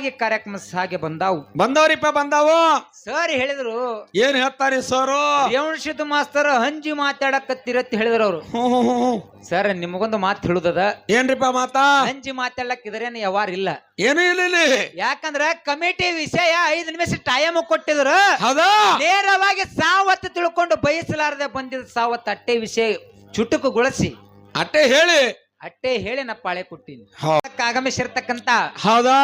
ಹಾಗೆ ಕಾರ್ಯಕ್ರಮ ಹಾಗೆ ಬಂದಾವು. ಬಂದವ್ರಿಪ್ಪ ಬಂದಾವು. ಸರ್ ಹೇಳಿದ್ರು ಏನ್ ಹೇಳ್ತಾರೆ ಸರ್? ಯಂಶಿತ್ ಮಾಸ್ತರ್ ಹಂಜಿ ಮಾತಾಡಕತ್ತೀರತ್ ಹೇಳಿದ್ರು ಅವ್ರು. ಸರ್ ನಿಮಗೊಂದು ಮಾತು ಹೇಳುದದ? ಏನ್ರಿಪ್ಪ ಮಾತಾ? ಹಂಜಿ ಮಾತಾಡಕ್ ಇದ್ರೇನು ಯಾವಾರ ಇಲ್ಲ. ಏನು ಇಲ್ಲ ಇಲ್ಲಿ. ಯಾಕಂದ್ರ ಕಮಿಟಿ ವಿಷಯ ಐದು ನಿಮಿಷ ಟೈಮ್ ಕೊಟ್ಟಿದ್ರು. ಹೌದಾ? ನೇರವಾಗಿ ಸಾವತ್ತು ತಿಳ್ಕೊಂಡು ಬಯಸಲಾರದೆ ಬಂದಿದ್ದ ಸಾವತ್ತು ಅಟ್ಟೆ ವಿಷಯ ಚುಟುಕುಗೊಳಿಸಿ. ಅಟ್ಟೆ ಹೇಳಿ. ಅಟ್ಟೆ ಹೇಳಿ ನಾ ಪಾಳೆ ಕೊಟ್ಟಿನಿ ಆಗಮಿಸಿರ್ತಕ್ಕಂತ ಹೌದಾ?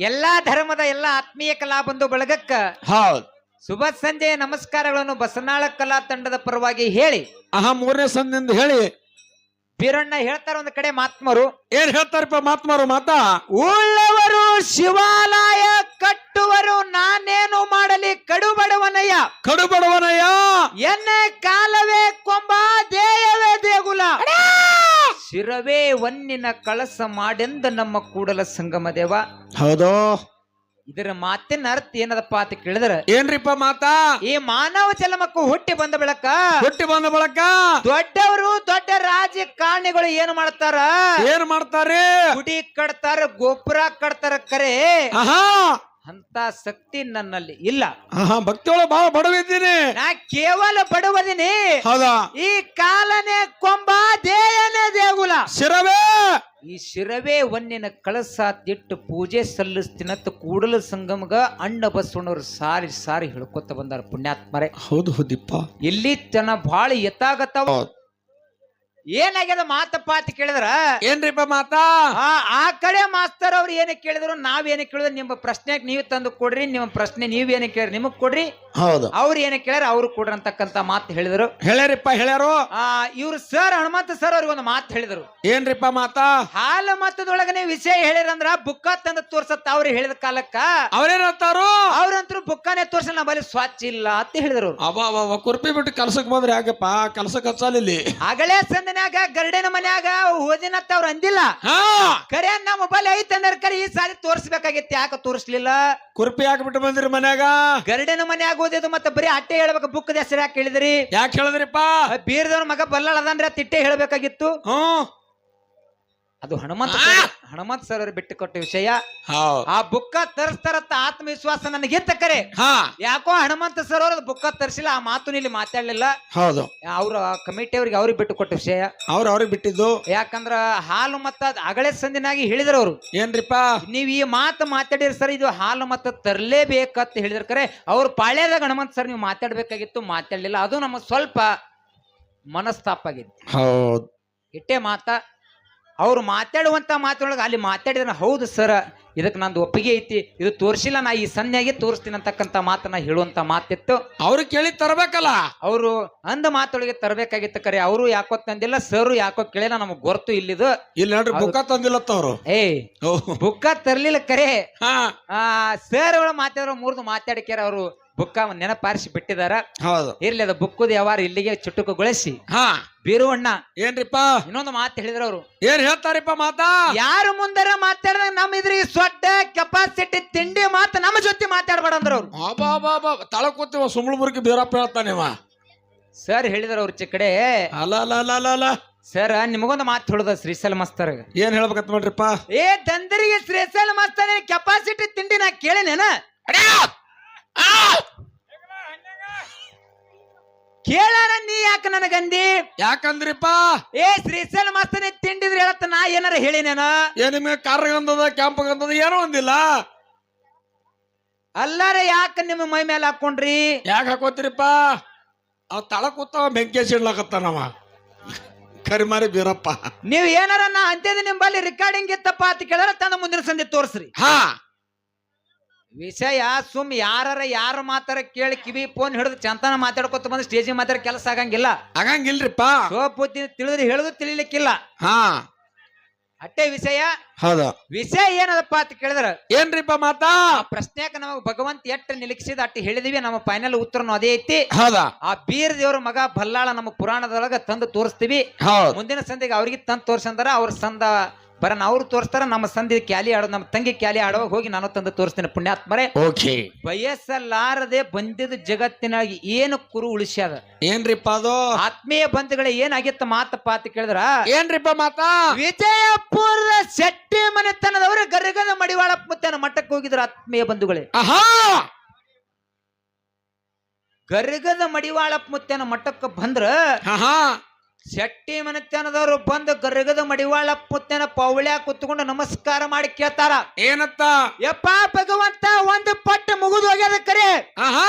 ಎಲ್ಲಾ ಧರ್ಮದ ಎಲ್ಲಾ ಆತ್ಮೀಯ ಕಲಾ ಬಂಧು ಬಳಗಕ್ಕ ಹೌದ್. ಶುಭ ಸಂಜೆಯ ನಮಸ್ಕಾರಗಳನ್ನು ಬಸನಾಳ ಕಲಾ ತಂಡದ ಪರವಾಗಿ ಹೇಳಿ. ಆಹಾ ಮೂರನೇ ಸಂದಿಂದ ಹೇಳಿ. ಬೀರಣ್ಣ ಹೇಳ್ತಾರ ಒಂದ್ ಕಡೆ ಮಾತ್ಮರು. ಏನ್ ಹೇಳ್ತಾರಪ್ಪ ಮಾತ್ಮಾರು ಮಾತಾ? ಉಳ್ಳವರು ಶಿವಾಲಯ ಕಟ್ಟುವರು ನಾನೇನು ಮಾಡಲಿ ಕಡುಬಡವನಯ್ಯ. ಕಡುಬಡವನಯ್ಯ. ಕಡು ಬಡವನಯ್ಯ ಎನ್ನ ಕಾಲವೇ ಕೊಂಬ ದೇಯವೇ ದೇಗುಲ ಶಿರವೇ ಒನ್ನಿನ ಕಳಸ ಮಾಡೆಂದ ನಮ್ಮ ಕೂಡಲ ಸಂಗಮ ದೇವ. ಹೌದೋ. ಇದರ ಮಾತಿನ ಅರ್ಥ ಏನದಪ್ಪ ಅಂತ ಕೇಳಿದ್ರ ಏನ್ರಿಪ್ಪ ಮಾತಾ? ಈ ಮಾನವ ಜನ್ಮಕ್ಕೂ ಹುಟ್ಟಿ ಬಂದ ಬೆಳಕ ಹುಟ್ಟಿ ಬಂದ ಬಳಕ? ದೊಡ್ಡವರು ದೊಡ್ಡ ರಾಜಕಾರಣಿಗಳು ಏನ್ ಮಾಡ್ತಾರ? ಏನ್ ಮಾಡ್ತಾರೆ? ಗುಡಿ ಕಟ್ತಾರ ಗೋಪುರ ಕಟ್ತಾರ ಕರೆ. ಅಂತ ಶಕ್ತಿ ನನ್ನಲ್ಲಿ ಇಲ್ಲ. ಭಕ್ತಿಯೊಳಗೆ ಭಕ್ತಿಯೊಳ ಬಾಳ ಬಡವಿದ್ದೀನಿ. ನಾ ಕೇವಲ ಬಡವದಿನಿ. ಹೌದಾ? ಈ ಕಾಲನೇ ಕೊಂಬ ದೇಯನೇ ದೇಗುಲ. ಶಿರವೇ? ಈ ಶಿರವೇ ಒನ್ನಿನ ಕಳಸ ದಿಟ್ಟು ಪೂಜೆ ಸಲ್ಲಿಸ್ತೀನಂತ ಕೂಡಲ ಸಂಗಮಗ ಅಣ್ಣ ಬಸವಣ್ಣವ್ರು ಸಾರಿ ಸಾರಿ ಹೇಳ್ಕೊತ ಬಂದಾರ ಪುಣ್ಯಾತ್ಮರೇ. ಹೌದು ಹೌದಿಪ್ಪ ಇಲ್ಲಿ ತನ ಬಾಳ ಎತ್ತಾಗತ್ತವ. ಏನಾಗ್ಯದ ಮಾತಪ್ಪ ಅಂತ ಕೇಳಿದ್ರ? ಏನ್ರಿಪ್ಪ ಮಾತಾ? ಆ ಆ ಕಡೆ ಮಾಸ್ತರ್ ಅವ್ರು ಏನಕ್ಕೆ ಕೇಳಿದ್ರು ನಾವ್ ಏನಕ್ಕೆ ಕೇಳಿದ್ರು ನಿಮ್ಮ ಪ್ರಶ್ನೆಗೆ ನೀವು ತಂದು ಕೊಡ್ರಿ ನಿಮ್ಮ ಪ್ರಶ್ನೆ ನೀವ್ ಏನಕ್ಕೆ ಕೇಳ್ರಿ ನಿಮಗ್ ಕೊಡ್ರಿ. ಹೌದು. ಅವ್ರು ಏನಕ್ಕೆ ಕೇಳ್ಯಾರ ಅವ್ರು ಕೊಡ್ರಿ ಅಂತಕ್ಕಂತ ಮಾತು ಹೇಳಿದ್ರು. ಹೇಳ್ಯಾರಿಪ್ಪ ಹೇಳ್ಯಾರು? ಆ ಇವ್ರು ಸರ್ ಹನುಮಂತ ಸರ್ ಅವ್ರಿಗೆ ಒಂದು ಮಾತು ಹೇಳಿದ್ರು. ಏನ್ರಿಪ್ಪ ಮಾತಾ? ಹಾಲು ಮತದೊಳಗನೆ ವಿಷಯ ಹೇಳಿರಂದ್ರ ಬುಕ್ಕ ತಂದು ತೋರ್ಸತ್ತ ಅವ್ರು ಹೇಳಿದ ಕಾಲಕ್ಕ. ಅವ್ರೇನಂತಾರು ಅವ್ರಂತರು ಬುಕ್ಕನೆ ತೋರ್ಸ ನಮ್ಮಲ್ಲಿ ಸ್ವಚ್ಛ ಇಲ್ಲ ಅಂತ ಹೇಳಿದ್ರು. ಅವ ಕುರ್ಪಿ ಬಿಟ್ಟು ಕೆಲ್ಸಕ್ಕೆ ಬಂದ್ರೆ ಯಾಕಪ್ಪ? ಕೆಲ್ಸಕ್ಕೆ ಹಚ್ಚಲಿಲ್ಲಿ ಇಲ್ಲಿ. ಆಗಲೇ ಸಂದನ್ಯಾಗ ಗರ್ಡಿನ ಮನ್ಯಾಗ ಓದಿನತ್ತ ಅವ್ರು ಅಂದಿಲ್ಲ. ಹಾ. ಕರೆ ನಮ್ಮ ಮೊಬೈಲ್ ಐತೆ ಅಂದ್ರೆ ಕರೆ ಈ ಸಾರಿ ತೋರಿಸ್ಬೇಕಾಗಿತ್ತು ಯಾಕೆ ತೋರಿಸ್ಲಿಲ್ಲ? ಕುರ್ಪಿ ಹಾಕ್ಬಿಟ್ಟು ಬಂದ್ರಿ ಮನ್ಯಾಗ. ಗರ್ಡಿನ ಮನ್ಯಾಗ ಓದಿದ್ದು ಮತ್ತೆ ಬರೀ ಅಟ್ಟೆ ಹೇಳ್ಬೇಕು ಬುಕ್ ಹೆಸರು ಯಾಕೆ ಹೇಳಿದ್ರಿ? ಯಾಕೆ ಹೇಳಿದ್ರಿಪ್ಪ? ಬೀರ್ದವ್ರ ಮಗ ಬಲ್ಲಾಳ ಅಂದ್ರೆ ತಿಟ್ಟೆ ಹೇಳ್ಬೇಕಾಗಿತ್ತು. ಹ್ಮ್. ಅದು ಹನುಮಂತ ಸರ್- ಹನುಮಂತ ಸರ್ ಅವರು ಬಿಟ್ಟು ಕೊಟ್ಟ ವಿಷಯ. ಹೌದ್. ಆ ಬುಕ್ಕ ತರಿಸ್ತಾರತ್ತ ಆತ್ಮವಿಶ್ವಾಸ ನನಗಿತ್ತ ಕರೆ. ಹಾ. ಯಾಕೋ ಹನುಮಂತ ಸರ್ ಅವ್ರ ಬುಕ್ಕ ತರಿಸಿಲ್ಲ ಆ ಮಾತು ಇಲ್ಲಿ ಮಾತಾಡ್ಲಿಲ್ಲ. ಹೌದು. ಅವ್ರ ಕಮಿಟಿ ಅವ್ರಿಗೆ ಅವ್ರಿಗೆ ಬಿಟ್ಟು ಕೊಟ್ಟ ವಿಷಯ. ಅವ್ರ ಅವ್ರಿಗೆ ಬಿಟ್ಟಿದ್ದು. ಯಾಕಂದ್ರ ಹಾಲು ಮತ್ತ ಅದ್ ಅಗಳೆ ಸಂದಿನಾಗಿ ಹೇಳಿದ್ರು ಅವ್ರು. ಏನ್ರಿಪ್ಪ? ನೀವ್ ಈ ಮಾತು ಮಾತಾಡಿರಿ ಸರ್ ಇದು ಹಾಲು ಮತ್ತ ತರ್ಲೇಬೇಕಂತ ಹೇಳಿದ್ರ ಕರೆ. ಅವ್ರ ಪಾಳ್ಯದಾಗ ಹನುಮಂತ ಸರ್ ನೀವು ಮಾತಾಡ್ಬೇಕಾಗಿತ್ತು ಮಾತಾಡ್ಲಿಲ್ಲ. ಅದು ನಮ್ಮ ಸ್ವಲ್ಪ ಮನಸ್ತಾಪ ಆಗಿದೆ ಹೌದು. ಇಟ್ಟೆ ಮಾತ. ಅವ್ರು ಮಾತಾಡುವಂತ ಮಾತೊಳಗ ಅಲ್ಲಿ ಮಾತಾಡಿದ್ರೆ ಹೌದು ಸರ್ ಇದಕ್ಕೆ ನಂದು ಒಪ್ಪಿಗೆ ಐತಿ ಇದು ತೋರಿಸಿಲ್ಲ ನಾ ಈ ಸಂಧ್ಯಾಗೆ ತೋರಿಸ್ತೀನಿ ಅಂತಕ್ಕಂಥ ಮಾತನ್ನ ಹೇಳುವಂತ ಮಾತಿತ್ತು. ಅವ್ರು ಕೇಳಿ ತರಬೇಕಲ್ಲ? ಅವರು ಅಂದ ಮಾತೊಳಗೆ ತರಬೇಕಾಗಿತ್ತು ಕರೆ ಅವರು ಯಾಕೋ ತಂದಿಲ್ಲ ಸರ್ ಯಾಕೋ ಕೇಳಿಲ್ಲ ನಮಗೆ ಗೊತ್ತು ಇಲ್ಲಿದು. ಇಲ್ಲ ನೋಡ್ರಿ ಬುಕ್ಕ ತಂದಿಲ್ಲ ಅವರು. ಏ ಬುಕ್ಕ ತರ್ಲಿಲ್ಲ ಕರೆ. ಹಾ. ಆ ಸರ್ ಅವಳ ಮಾತಾಡೋ ಮೂರ್ದು ಮಾತಾಡಿಕ್ಯಾರ ಅವರು. ಬುಕ್ಕ ನೆನಪಾರಿಸಿ ಬಿಟ್ಟಿದಾರ. ಹೌದು. ಇರ್ಲಿ ಅದು ಬುಕ್ಕದ ಯಾವಾರ ಇಲ್ಲಿಗೆ ಚುಟುಕುಗೊಳಿಸಿ. ಹಾ. ಬೀರುವಣ್ಣ ಏನ್ರಿಪ್ಪ? ಇನ್ನೊಂದು ಮಾತು ಹೇಳಿದ್ರ ಅವರು. ಏನ್ ಹೇಳ್ತಾರಿಪ್ಪ ಮಾತಾ? ಯಾರು ಮುಂದರ ಮಾತಾಡಿದಾಗ ನಮ್ ಇದ್ರಿಗೆ ಸೊಟ್ಟ ಕೆಪಾಸಿಟಿ ತಿಂಡಿ ಮಾತು ನಮ್ಮ ಜೊತೆ ಮಾತಾಡ್ಬೇಡ ಅಂದ್ರ ಅವ್ರು. ಅಬಾ ಬಾ ಬಾ ತಳ ಕೂತಿವ ಸುಮ್ಳುಬುರ್ಗಿ ಬೇರಪ್ಪ ಹೇಳ್ತಾನಿವ ಸರ್ ಹೇಳಿದ್ರ ಅವ್ರ ಚಿಕ್ಕಡೆ. ಅಲ್ಲ ಅಲ್ಲ ಅಲ್ಲ ಅಲ್ಲ ಅಲ್ಲ. ಸರ್ ನಿಮಗೊಂದು ಮಾತು ಹೇಳುದ ಶ್ರೀಶೈಲ ಮಸ್ತರ್. ಏನ್ ಹೇಳ್ಬೇಕಂತ ನೋಡ್ರಿಪ್ಪ? ಏ ದಂದರಿಗೆ ಶ್ರೀಶೈಲ ಮಸ್ತರ್ ಕೆಪಾಸಿಟಿ ತಿಂಡಿ ನಾ ಕೇಳೇನೇನ? ಕೇಳಾರ ನೀ ಯಾಕೆ ನನಗಂದಿ? ಯಾಕಂದ್ರಿಪ್ಪ? ಏ ಶ್ರೀಶೈಲ ಮಸ್ತನಿ ತಿಂಡಿದ್ರೆ ಹೇಳತ್ತ ನಾ ಏನಾರ ಹೇಳಿನೇನ? ಕಾರ್ ಕಾರ್ಗಂಧದ ಕ್ಯಾಂಪ್ ಗಂಧದ ಏನೋ ಒಂದಿಲ್ಲ ಅಲ್ಲಾರ ಯಾಕೆ ನಿಮ್ಮ ಮೈ ಮೇಲೆ ಹಾಕೊಂಡ್ರಿ? ಯಾಕೆ ಹಾಕೋತಿರಿಪ್ಪ? ಅವ್ ತಳ ಕೂತಾವ ಬೆಂಕಿ ಸಿಡ್ಲಾಕತ್ತಾನವ ಕರಿಮಾರಿ ಬೀರಪ್ಪ. ನೀವ್ ಏನಾರ ನಾ ಅಂತಿದ್ರೆ ನಿಂಬಲ್ಲಿ ರೆಕಾರ್ಡಿಂಗ್ ಇತ್ತಪ್ಪ ಅಂತ ಕೇಳಾರ ತಂದ ಮುಂದಿನ ಸಂಧಿ ತೋರಿಸ್ರಿ. ಹಾ. ವಿಷಯ ಸುಮ್ ಯಾರ ಯಾರ ಮಾತಾರ ಕೇಳಿ ಕಿವಿ ಫೋನ್ ಹಿಡಿದು ಚಂತನ ಮಾತಾಡ್ಕೊತ ಬಂದು ಸ್ಟೇಜ್ ಮಾತಾಡ ಕೆಲಸ ಆಗಂಗಿಲ್ಲ. ಆಗಂಗಿಲ್ರಿಪ್ಪ. ಸೋಪುತ್ತಿ ತಿಳಿದ್ರೆ ಹೇಳುದು ತಿಳಿಲಿಕ್ಕಿಲ್ಲ. ಹಾ. ಅಟ್ಟೆ ವಿಷಯ? ಹೌದ. ವಿಷಯ ಏನದಪ್ಪ ಅಂತ ಕೇಳಿದ್ರ ಏನ್ರಿಪ್ಪ ಮಾತಾ? ಆ ಪ್ರಶ್ನೆಕ ನಮಗ್ ಭಗವಂತ ಎಟ್ಟು ನಿಲಕ್ಷಿದ ಅಟ್ಟಿ ಹೇಳಿದಿವಿ ನಮ್ಮ ಫೈನಲ್ ಉತ್ತರನು ಅದೇ ಐತಿ. ಹೌದಾ? ಆ ಬೀರ್ ದೇವ್ರ ಮಗ ಬಲ್ಲಾಳ ನಮ್ಮ ಪುರಾಣದೊಳಗ ತಂದು ತೋರಿಸ್ತೀವಿ. ಹೌದು. ಮುಂದಿನ ಸಂದಿಗೆ ಅವ್ರಿಗೆ ತಂದು ತೋರ್ಸಂದ್ರ ಅವ್ರ ಸಂದ ಬರ ಅವ್ರು ತೋರಿಸ್ತಾರ ನಮ್ಮ ಸಂಧಿ ಕ್ಯಾಲಿ ಆಡೋ ನಮ್ಮ ತಂಗಿ ಕ್ಯಾಲಿ ಆಡೋ ಹೋಗಿ ನಾನು ತಂದು ತೋರಿಸ್ತೇನೆ ಪುಣ್ಯಾತ್ಮರೇ. ಓಕೆ. ಬಯಸಲಾರದೆ ಬಂದಿದ ಜಗತ್ತಿನಾಗಿ ಏನು ಕುರು ಉಳಿಸ್ಯಾದ ಏನ್ರಿಪ್ಪ ಅದು? ಆತ್ಮೀಯ ಬಂಧುಗಳೇ ಏನಾಗಿತ್ತು ಮಾತಪ್ಪ ಅಂತ ಕೇಳಿದ್ರ? ಏನ್ರಿಪ್ಪ ಮಾತ? ವಿಜಯಪುರದ ಶೆಟ್ಟಿ ಮನೆತನದವರು ಗರ್ಗದ ಮಡಿವಾಳ ಮುತ್ತನ ಮಠಕ್ಕೆ ಹೋಗಿದ್ರು ಆತ್ಮೀಯ ಬಂಧುಗಳೇ. ಆಹಾ! ಗರ್ಗದ ಮಡಿವಾಳಪ್ಪ ಮುತ್ತನ ಮಠಕ್ಕೆ ಬಂದ್ರ ಆಹಾ! ಶೆಟ್ಟಿ ಮನೆತನದವರು ಬಂದು ಗರ್ಗದ ಮಡಿವಾಳ ಪುತ್ತನ ಪೌಳ್ಯ ಕುತ್ಕೊಂಡು ನಮಸ್ಕಾರ ಮಾಡಿ ಕೇಳ್ತಾರ. ಏನತ್ತ? ಯಪ್ಪ ಭಗವಂತ ಒಂದು ಪಟ್ಟ ಮುಗಿದು ಹೋಗ್ಯದ ಕರೆ. ಆಹಾ!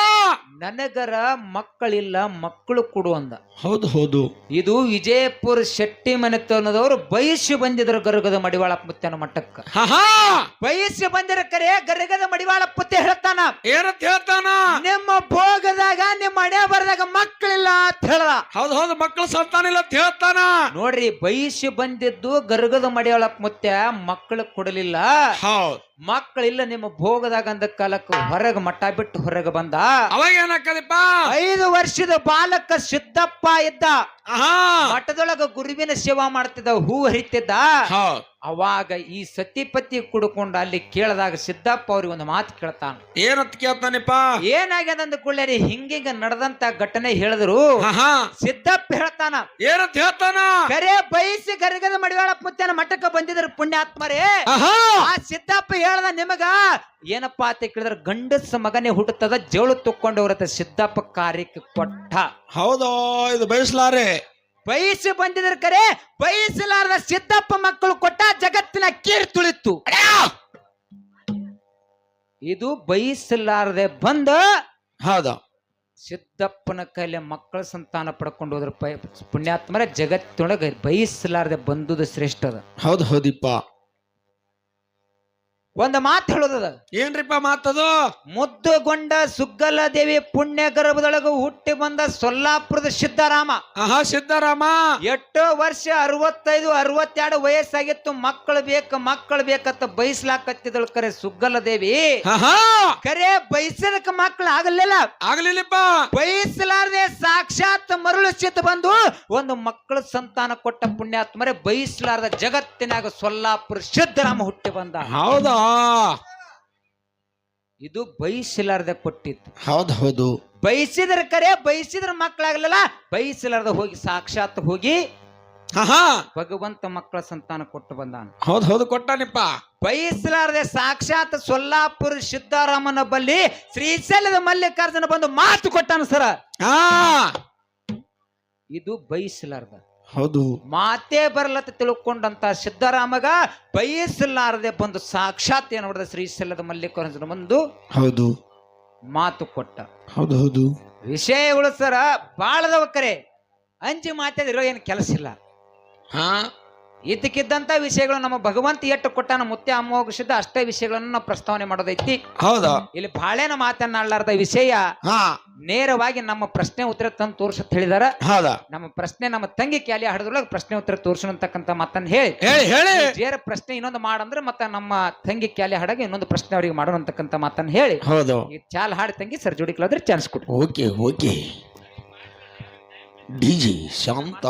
ನನಗರ ಮಕ್ಕಳಿಲ್ಲ ಮಕ್ಕಳು ಕೊಡು ಅಂದ. ಹೌದು ಹೌದು. ಇದು ವಿಜಯಪುರ ಶೆಟ್ಟಿ ಮನೆತನದವರು ಬಯಸಿ ಬಂದಿದ್ರು ಗರ್ಗದ ಮಡಿವಾಳ ಮುತ್ತನ ಮಠಕ್ಕ ಆಹಾ ಬಯಸಿ ಬಂದಿರ ಕರೆ ಗರಗದ ಮಡಿವಾಳ ಪುತ್ತೆ ಹೇಳ್ತಾನ. ಏನಂತ ಹೇಳ್ತಾನ? ನಿಮ್ಮ ಭೋಗದಾಗ ನಿಮ್ಮ ಹಣೆ ಬರದಾಗ ಮಕ್ಕಳಿಲ್ಲ ಅಂತ ಹೇಳದ. ಹೌದು ಹೌದು ಮಕ್ಕಳು ಸಂತಾನ ಇಲ್ಲ ಅಂತ ಹೇಳ್ತಾನ. ನೋಡ್ರಿ ಬಯಸಿ ಬಂದಿದ್ದು ಗರಗದ ಮಡಿವಾಳ ಮುತ್ತೆ ಮಕ್ಕಳು ಕೊಡಲಿಲ್ಲ. ಹೌದು. ಮಕ್ಕಳಿಲ್ಲ ನಿಮ್ಮ ಭೋಗದಾಗ ಅಂದ ಕಾಲಕ್ಕೆ ಹೊರಗೆ ಮಠ ಬಿಟ್ಟು ಹೊರಗೆ ಬಂದ. ಅವಾಗ ಏನಾಕದಪ್ಪ ಐದು ವರ್ಷದ ಬಾಲಕ ಸಿದ್ದಪ್ಪ ಇದ್ದ. ಮಠದೊಳಗ ಗುರುವಿನ ಸೇವಾ ಮಾಡ್ತಿದ್ದ ಹೂ ಹರಿತಿದ್ದ ಅವಾಗ ಈ ಸತಿಪತಿ ಕುಡ್ಕೊಂಡ ಅಲ್ಲಿ ಕೇಳದಾಗ ಸಿದ್ದಪ್ಪ ಅವ್ರಿಗೆ ಒಂದು ಮಾತು ಕೇಳ್ತಾನ. ಏನಂತ ಕೇಳ್ತಾನಪ್ಪ? ಏನಾಗ್ಯದ ಅಂದ ಕೂಡಲೇ ಹಿಂಗಿಂಗ ನಡೆದಂತ ಘಟನೆ ಹೇಳಿದ್ರು. ಸಿದ್ದಪ್ಪ ಹೇಳ್ತಾನ ಏನಂತ ಹೇಳ್ತಾನ? ಕರೆ ಬಯಸಿ ಗರಗದ ಮಡಿವಾಳ ಪುತ್ತನ ಮಠಕ್ಕೆ ಬಂದಿದ್ರು ಪುಣ್ಯಾತ್ಮರೇ. ಆ ಸಿದ್ದಪ್ಪ ಹೇಳ್ದ ನಿಮಗ ಏನಪ್ಪಾ ಅಂತ ಕೇಳಿದ್ರ ಗಂಡಸ ಮಗನೇ ಹುಟ್ಟುತ್ತದ ಜೋಳು ತುಕ್ಕೊಂಡವ್ರತ ಸಿದ್ದಪ್ಪ ಕಾರ್ಯಕ್ಕೆ ಕೊಟ್ಟ. ಹೌದೋ ಇದು ಬಯಸ್ಲಾರೆ? ಬಯಸಿ ಬಂದಿದ್ರ ಕರೆ ಬಯಸಲಾರದ ಸಿದ್ದಪ್ಪ ಮಕ್ಕಳು ಕೊಟ್ಟ ಜಗತ್ತಿನ ಕೀರ್ ತುಳಿತು ಇದು ಬಯಸಲಾರದೆ ಬಂದ ಹೌದು. ಸಿದ್ದಪ್ಪನ ಕೈಲೆ ಮಕ್ಕಳ ಸಂತಾನ ಪಡ್ಕೊಂಡು ಹೋದ್ರ ಪುಣ್ಯಾತ್ಮರ ಜಗತ್ತಿನೊಳಗೆ ಬಯಸಲಾರದೆ ಬಂದುದು ಶ್ರೇಷ್ಠ ಅದ. ಹೌದು ಹೌದಿಪ್ಪ. ಒಂದು ಮಾತು ಹೇಳೋದದ ಏನ್ರಿಪ್ಪ ಮಾತದು ಮುದ್ದುಗೊಂಡ ಸುಗ್ಗಲ ದೇವಿ ಪುಣ್ಯ ಗರ್ಭದೊಳಗ ಹುಟ್ಟಿ ಬಂದ ಸೊಲ್ಲಾಪುರದ ಸಿದ್ದರಾಮ ಆಹಾ ಸಿದ್ದರಾಮ ಎಷ್ಟೋ ವರ್ಷ ಅರವತ್ತೈದು ಅರವತ್ತೆರಡು ವಯಸ್ಸಾಗಿತ್ತು. ಮಕ್ಕಳು ಬೇಕ ಮಕ್ಕಳು ಬೇಕಂತ ಬಯಸ್ಲಾಕತ್ತಿದಳು ಕರೆ ಸುಗ್ಗಲ ದೇವಿ ಕರೆ ಬಯಸದಕ್ಕೆ ಮಕ್ಕಳು ಆಗಲಿಲ್ಲ ಆಗ್ಲಿಲ್ಲಪ್ಪ. ಬಯಸಲಾರದೆ ಸಾಕ್ಷಾತ್ ಬಂದು ಒಂದು ಮಕ್ಕಳ ಸಂತಾನ ಕೊಟ್ಟ ಪುಣ್ಯಾತ್ಮರೆ ಬಯಸಲಾರದ ಜಗತ್ತಿನಾಗ ಸೊಲ್ಲಾಪುರ ಸಿದ್ದರಾಮ ಹುಟ್ಟಿ ಬಂದ. ಹೌದಾ? ಇದು ಬಯಸಲಾರದ ಕೊಟ್ಟಿತ್ತು. ಹೌದು ಹೌದು. ಬಯಸಿದ್ರ ಕರೆ ಬಯಸಿದ್ರ ಮಕ್ಕಳಾಗಲಿಲ್ಲ ಬಯಸಲಾರ್ದ ಹೋಗಿ ಸಾಕ್ಷಾತ್ ಹೋಗಿ ಭಗವಂತ ಮಕ್ಕಳ ಸಂತಾನ ಕೊಟ್ಟು ಬಂದಾನ. ಹೌದು ಹೌದು ಕೊಟ್ಟಾನಿಪ್ಪ. ಬಯಸಲಾರದೆ ಸಾಕ್ಷಾತ್ ಸೊಲ್ಲಾಪುರ ಸಿದ್ದಾರಾಮನ ಬಲ್ಲಿ ಶ್ರೀಶೈಲದ ಮಲ್ಲಿಕಾರ್ಜುನ ಬಂದು ಮಾತು ಕೊಟ್ಟಾನ ಸರ. ಆ ಇದು ಬಯಸಲಾರ್ದ. ಹೌದು. ಮಾತೇ ಬರಲತ್ತ ತಿಳ್ಕೊಂಡಂತ ಸಿದ್ದರಾಮಗ ಬಯಸಲಾರದೆ ಬಂದು ಸಾಕ್ಷಾತ್ ಏನ್ ಶ್ರೀ ಶ್ರೀಶೈಲದ ಮಲ್ಲಿಕಾರ್ಜುನ ಬಂದು ಹೌದು. ಮಾತು ಕೊಟ್ಟ. ಹೌದು ಹೌದು. ವಿಷಯಗಳು ಸರ ಬಾಳದವ ಕರೆ. ಅಂಜಿ ಮಾತಾಡಿರೋ ಏನು ಕೆಲಸ ಇಲ್ಲ. ಹಾ. ಇದಕ್ಕಿದ್ದಂತ ವಿಷಯಗಳು ನಮ್ಮ ಭಗವಂತ ಎಟ್ಟು ಕೊಟ್ಟಾನ ಮುತ್ತೆ ಅಮೋಘಿಸಿದ ಅಷ್ಟೇ ವಿಷಯಗಳನ್ನು ನಾವು ಪ್ರಸ್ತಾವನೆ ಮಾಡೋದೈತಿ. ಹೌದಾ. ಇಲ್ಲಿ ಬಾಳೆನ ಮಾತನಾಡಲಾರ್ದ ವಿಷಯ ಹಾ. ನೇರವಾಗಿ ನಮ್ಮ ಪ್ರಶ್ನೆ ಉತ್ತರ ತಂದು ತೋರ್ಸತ್ ಹೇಳಿದಾರ. ಹೌದಾ. ನಮ್ಮ ಪ್ರಶ್ನೆ ನಮ್ಮ ತಂಗಿ ಕ್ಯಾಲಿ ಹಡದ್ರೊಳಗೆ ಪ್ರಶ್ನೆ ಉತ್ತರ ತೋರ್ಸೋಣಂತಕ್ಕಂತ ಮಾತನ್ನ ಹೇಳಿ. ಹೇಳಿ ಹೇಳಿ. ಬೇರೆ ಪ್ರಶ್ನೆ ಇನ್ನೊಂದು ಮಾಡಂದ್ರೆ ಮತ್ತೆ ನಮ್ಮ ತಂಗಿ ಕ್ಯಾಲಿ ಹಾಡಾಗ ಇನ್ನೊಂದು ಪ್ರಶ್ನೆ ಅವರಿಗೆ ಮಾಡೋಣ ಅಂತಕ್ಕಂತ ಮಾತನ್ನ ಹೇಳಿ. ಹೌದು. ಈ ಚಾಲ್ ಹಾಡಿ ತಂಗಿ ಸರ್ ಜೋಡಿ ಚಾನ್ಸ್ ಕೊಟ್ಟು ಓಕೆ ಓಕೆ. ಡಿಜಿ ಶಾಂತ